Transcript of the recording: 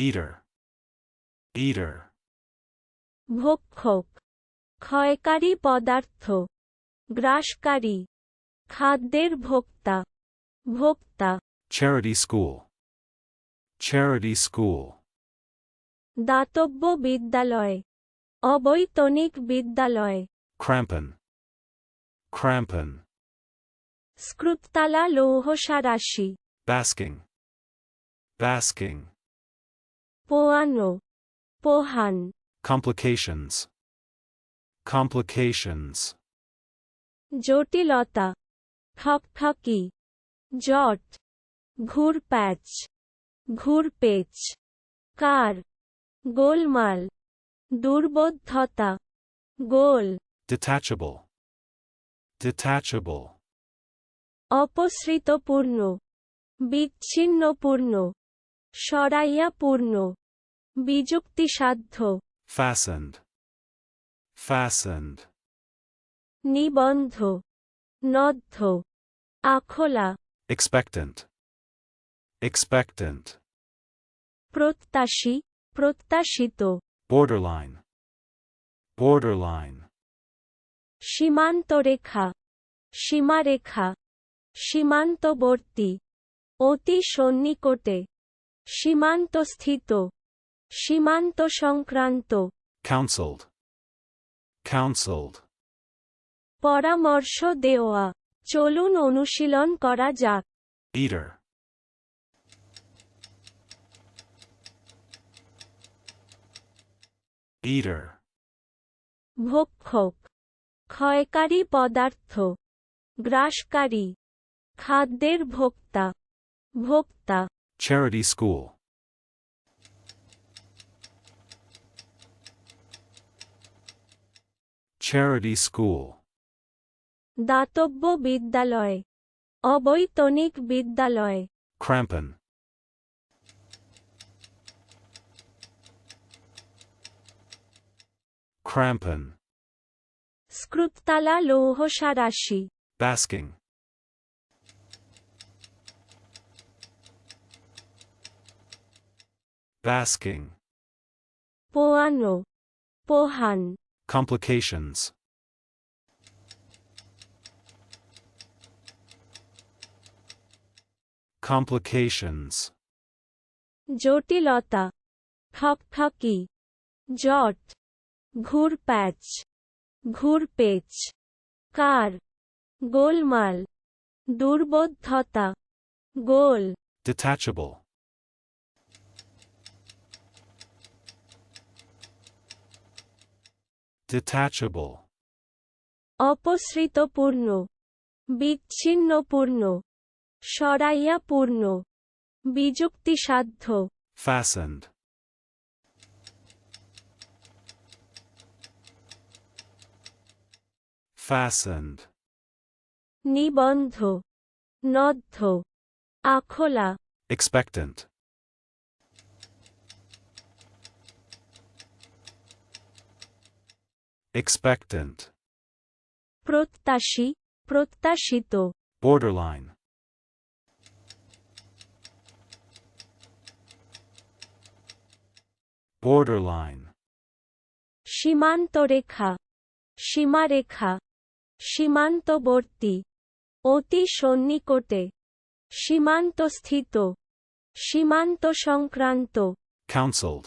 eater, eater, ভক্ষক ক্ষয়কারী পদার্থ গ্রাসকারী খাদ্যের ভোক্তা ভোক্তা charity school, charity school, দাতব্য বিদ্যালয় অবৈতনিক বিদ্যালয় crampon, crampon, স্ক্রুততালা লৌহসারাশি basking, basking, পোয়ানো পোহান complications, complications, জটিলতা ঠকঠকি জট ঘুরপ্যাচ ঘুরপেচ কার গোলমাল দুর্বোধ্যতা গোল detachable, detachable, অপসৃতপূর্ণ বিচ্ছিন্নপূর্ণ সরাইয়াপূর্ণ বিযুক্তিসাধ্য। Fastened, fastened, নিবন্ধ। নদ্ধ। আখোলা। Expectant, expectant, প্রত্যাশী। প্রত্যাশিত। Borderline, borderline, সীমান্তরেখা। সীমারেখা। সীমান্তবর্তী। অতি সন্নিকটে। সীমান্তস্থিত। সীমান্ত সংক্রান্ত। Counseled, counseled, পরামর্শ দেওয়া। চলুন অনুশীলন করা যাক। Eater, eater, ভক্ষক। ক্ষয়কারী পদার্থ। গ্রাসকারী। খাদ্যের ভোক্তা। ভোক্তা। Charity school, charity school, দাতব্য বিদ্যালয় অবৈতনিক বিদ্যালয় crampon, crampon, স্ক্রুততালা লৌহসারাশি basking, basking, পোয়ানো পোহান complications, complications, জটিলতা ঠকঠকি জট ঘুরপ্যাচ ঘুরপেচ কার গোলমাল দুর্বোধ্যতা গোল detachable, Detachable, অপসৃতপূর্ণ বিচ্ছিন্নপূর্ণ সরাইয়াপূর্ণ বিযুক্তিসাধ্য। fastened, fastened, নিবন্ধ নদ্ধ আখোলা। expectant, expectant, প্রত্যাশী প্রত্যাশিত borderline, borderline, সীমান্তরেখা সীমারেখা সীমান্তবর্তী অতি সন্নিকটে সীমান্তস্থিত সীমান্ত সংক্রান্ত counseled,